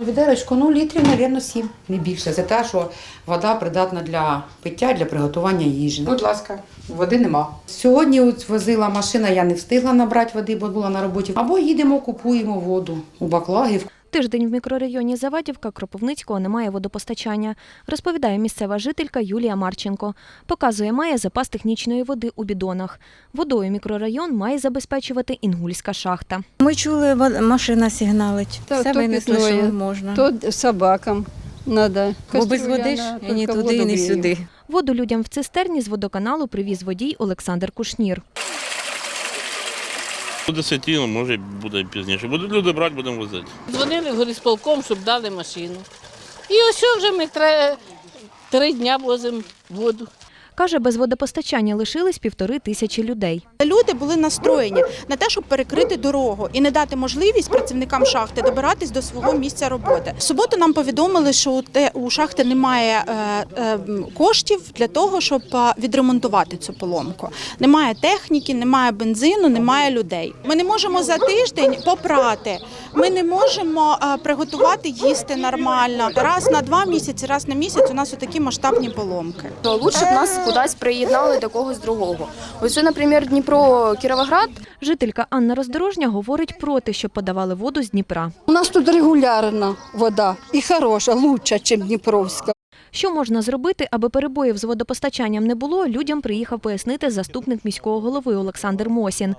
Відерочку, ну літрів, мабуть, сім, не більше. Це те, що вода придатна для пиття, для приготування їжі. Будь ласка, води нема. Сьогодні от возила машина, я не встигла набрати води, бо була на роботі. Або їдемо, купуємо воду у баклаги. Тиждень в мікрорайоні Завадівка Кропивницького немає водопостачання, розповідає місцева жителька Юлія Марченко. Показує, має запас технічної води у бідонах. Водою мікрорайон має забезпечувати інгульська шахта. Ми чули, машина сигналить. Та Все винесли, що можна. То собакам надо. Бо без води ж і ні туди, і сюди. Воду людям в цистерні з водоканалу привіз водій Олександр Кушнір. Буде сетіно, може буде пізніше. Будуть люди брати, будемо возити. Дзвонили в горісполком, щоб дали машину. І ось вже ми три, три дня возимо воду. Каже, без водопостачання лишились півтори тисячі людей. Люди були настроєні на те, щоб перекрити дорогу і не дати можливість працівникам шахти добиратись до свого місця роботи. В суботу нам повідомили, що у те- у шахти немає е, е, коштів для того, щоб е, відремонтувати цю поломку. Немає техніки, немає бензину, немає людей. Ми не можемо за тиждень попрати. Ми не можемо приготувати їсти нормально. Раз на два місяці, раз на місяць у нас отакі масштабні поломки. то лучше б нас кудись приєднали до когось другого. Ось, наприклад, Дніпро Кіровоград. Жителька Анна Роздорожня говорить проти, що подавали воду з Дніпра. У нас тут регулярна вода і хороша, лучша, ніж Дніпровська. Що можна зробити, аби перебоїв з водопостачанням не було, людям приїхав пояснити заступник міського голови Олександр Мосін.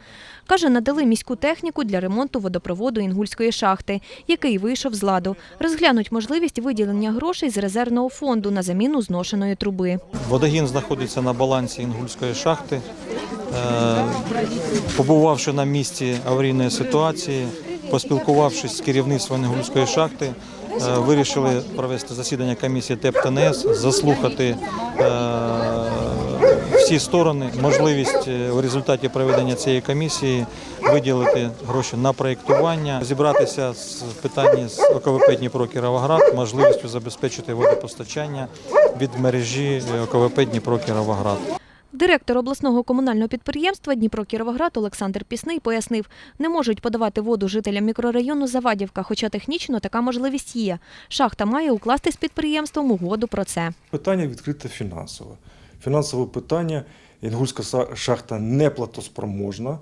Каже, надали міську техніку для ремонту водопроводу Інгульської шахти, який вийшов з ладу. Розглянуть можливість виділення грошей з резервного фонду на заміну зношеної труби. Водогін знаходиться на балансі Інгульської шахти. Е, Побувавши на місці аварійної ситуації, поспілкувавшись з керівництвом Інгульської шахти, вирішили провести засідання комісії ТЕП ТНС, заслухати е, всі сторони, можливість е, у результаті проведення цієї комісії виділити гроші на проєктування, зібратися з питання з ОКВП Дніпро Кіровоград, можливістю забезпечити водопостачання від мережі е, ОКВП Дніпро Кіровоград. Директор обласного комунального підприємства Дніпро Кіровоград Олександр Пісний пояснив, не можуть подавати воду жителям мікрорайону Завадівка, хоча технічно така можливість є. Шахта має укласти з підприємством угоду про це. Питання відкрите фінансове. Фінансове питання Інгульська шахта не платоспроможна.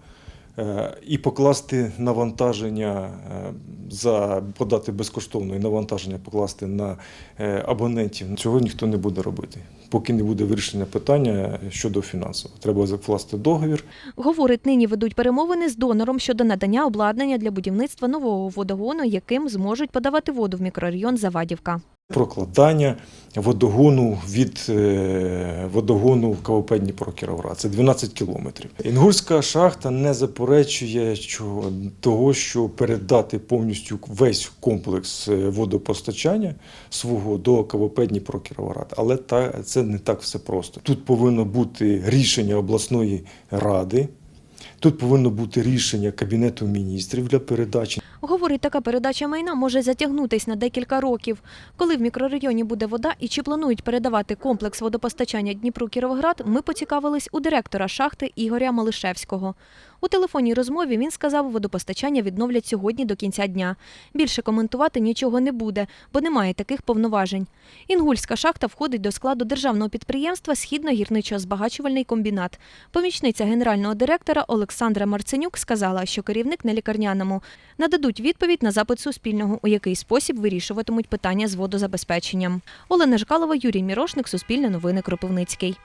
е, І покласти навантаження е, за подати безкоштовно і навантаження покласти на е, абонентів. Цього ніхто не буде робити, поки не буде вирішення питання щодо фінансового. Треба закласти договір. Говорить, нині ведуть перемовини з донором щодо надання обладнання для будівництва нового водогону, яким зможуть подавати воду в мікрорайон Завадівка. Прокладання водогону від е, водогону КВП Дніпро Кіровоград. Це 12 кілометрів. Інгульська шахта не заперечує того, що передати повністю весь комплекс е, водопостачання свого до КВП Дніпро Кіровоград. Але та, це не так все просто. Тут повинно бути рішення обласної ради. Тут повинно бути рішення Кабінету міністрів для передачі. Говорить, така передача майна може затягнутись на декілька років. Коли в мікрорайоні буде вода і чи планують передавати комплекс водопостачання Дніпру Кіровоград, ми поцікавились у директора шахти Ігоря Малишевського. У телефонній розмові він сказав, водопостачання відновлять сьогодні до кінця дня. Більше коментувати нічого не буде, бо немає таких повноважень. Інгульська шахта входить до складу державного підприємства Східно-гірничо-збагачувальний комбінат. Помічниця генерального директора Олександра Марценюк сказала, що керівник на лікарняному нададуть відповідь на запит Суспільного, у який спосіб вирішуватимуть питання з водозабезпеченням. Олена Жкалова, Юрій Мірошник, Суспільне новини Кропивницький.